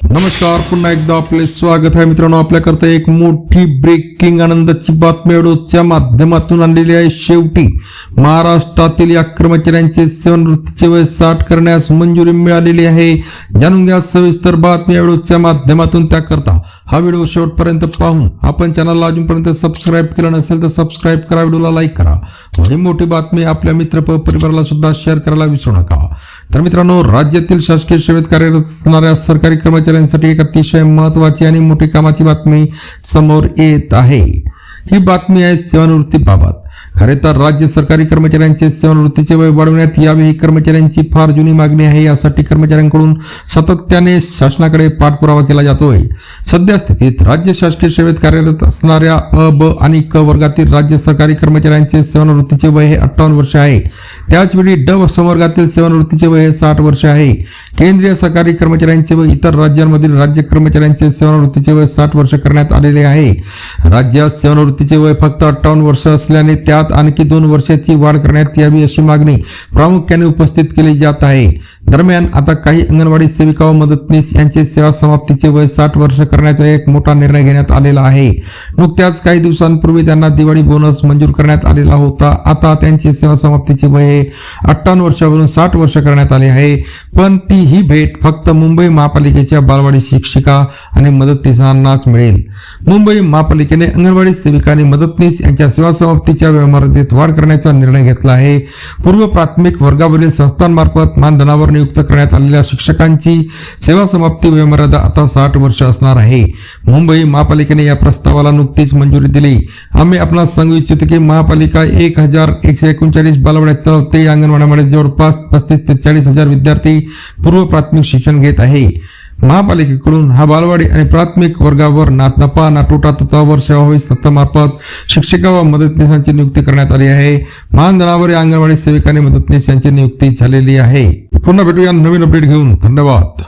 नमस्कार पुन्हा एकदा आपले स्वागत आहे मित्रांनो. आपल्याकरता एक मोठी ब्रेकिंग आनंदाची बातमी एडोच्या माध्यमातून आणलेली आहे. शेवटी महाराष्ट्रातील या कर्मचाऱ्यांचे सेवनवृत्तीचे वय साठ करण्यास मंजुरी मिळालेली आहे. जाणून घ्या सविस्तर बातमी एडोच्या माध्यमातून त्याकरता. हा व्हिडिओ शेवटपर्यंत पाहून आपण चॅनलला अजूनपर्यंत सबस्क्राईब केलं नसेल तर सबस्क्राईब करा व्हिडिओला लाईक करा. व ही मोठी बातमी आपल्या मित्र प- परिवाराला सुद्धा शेअर करायला विसरू नका. तर मित्रांनो राज्यातील शासकीय सेवेत कार्यरत असणाऱ्या सरकारी कर्मचाऱ्यांसाठी एक अतिशय महत्वाची आणि मोठी कामाची बातमी समोर येत आहे. ही बातमी आहे सेवानिवृत्तीबाबत. खरे तर राज्य सरकारी कर्मचाऱ्यांचे सेवानिवृत्तीचे वय वाढवण्यात यावे ही कर्मचाऱ्यांची फार जुनी मागणी आहे यासाठी कर्मचाऱ्यांकडून सातत्याने शासनाकडे पाठपुरावा केला जातोय. सध्या स्थितीत राज्य शासकीय सेवेत कार्यरत असणाऱ्या अ ब आणि क वर्गातील राज्य सरकारी कर्मचाऱ्यांचे सेवानिवृत्तीचे वय हे अठ्ठावन्न वर्ष आहे. त्याचवेळी ड संवर्गातील सेवानिवृत्तीचे वय हे साठ वर्ष आहे. केंद्रीय सरकारी कर्मचाऱ्यांचे व इतर राज्यांमधील राज्य कर्मचाऱ्यांचे सेवानिवृत्तीचे वय साठ वर्ष करण्यात आलेले आहे. राज्यात सेवानिवृत्तीचे वय फक्त अठ्ठावन्न वर्ष असल्याने त्यात आणखी दोन वर्षाची वाढ करण्यात यावी अशी मागणी प्रामुख्याने उपस्थित केली जात आहे. दरम्यान आता काही अंगणवाडी सेविका व मदतनीस यांचे सेवा समाप्तीचे वय साठ वर्ष करण्याचा एक मोठा निर्णय घेण्यात आलेला आहे. नुकत्याच काही दिवसांपूर्वी त्यांना दिवाळी बोनस मंजूर करण्यात आलेला होता. आता त्यांची सेवा समाप्तीचे वय अठ्ठावन्न वर्षावरून साठ वर्ष करण्यात आले आहे. पण ती ही भेट फक्त मुंबई महापालिकेच्या बालवाडी शिक्षिका आणि मदतनीसांनाच मिळेल. मुंबई महापालिकेने अंगणवाडी सेविका आणि मदतनीस यांच्या सेवा समाप्तीच्या व्यवहारात वाढ करण्याचा निर्णय घेतला आहे. पूर्व प्राथमिक वर्गावरील संस्थांमार्फत मानधनावर नियुक्त करण्यात आलेल्या शिक्षकांची सेवा समाप्ती वयोमर्यादा आता साठ वर्ष असणार आहे. मुंबई महापालिकेने या प्रस्तावाला नुकतीच मंजुरी दिली. आम्ही आपणास सांगू इच्छितो की महापालिका एक हजार एकशे एकोणचाळीस बालवाड्यात चालवते. अंगणवाड्यामध्ये जवळपास पस्तीस ते चाळीस हजार विद्यार्थी पूर्व प्राथमिक शिक्षण घेत आहे. महापालिकेकडून हा बालवाडी आणि प्राथमिक वर्गावर ना नफा ना तोटा तत्वावर सेवाभावी संस्थामार्फत शिक्षिका व मदतनीसांची नियुक्ती करण्यात आली आहे. मानधनावर या अंगणवाडी सेविका मदतनीस यांची नियुक्ती झालेली आहे. पुन्हा भेटूया नवीन अपडेट घेऊन. धन्यवाद.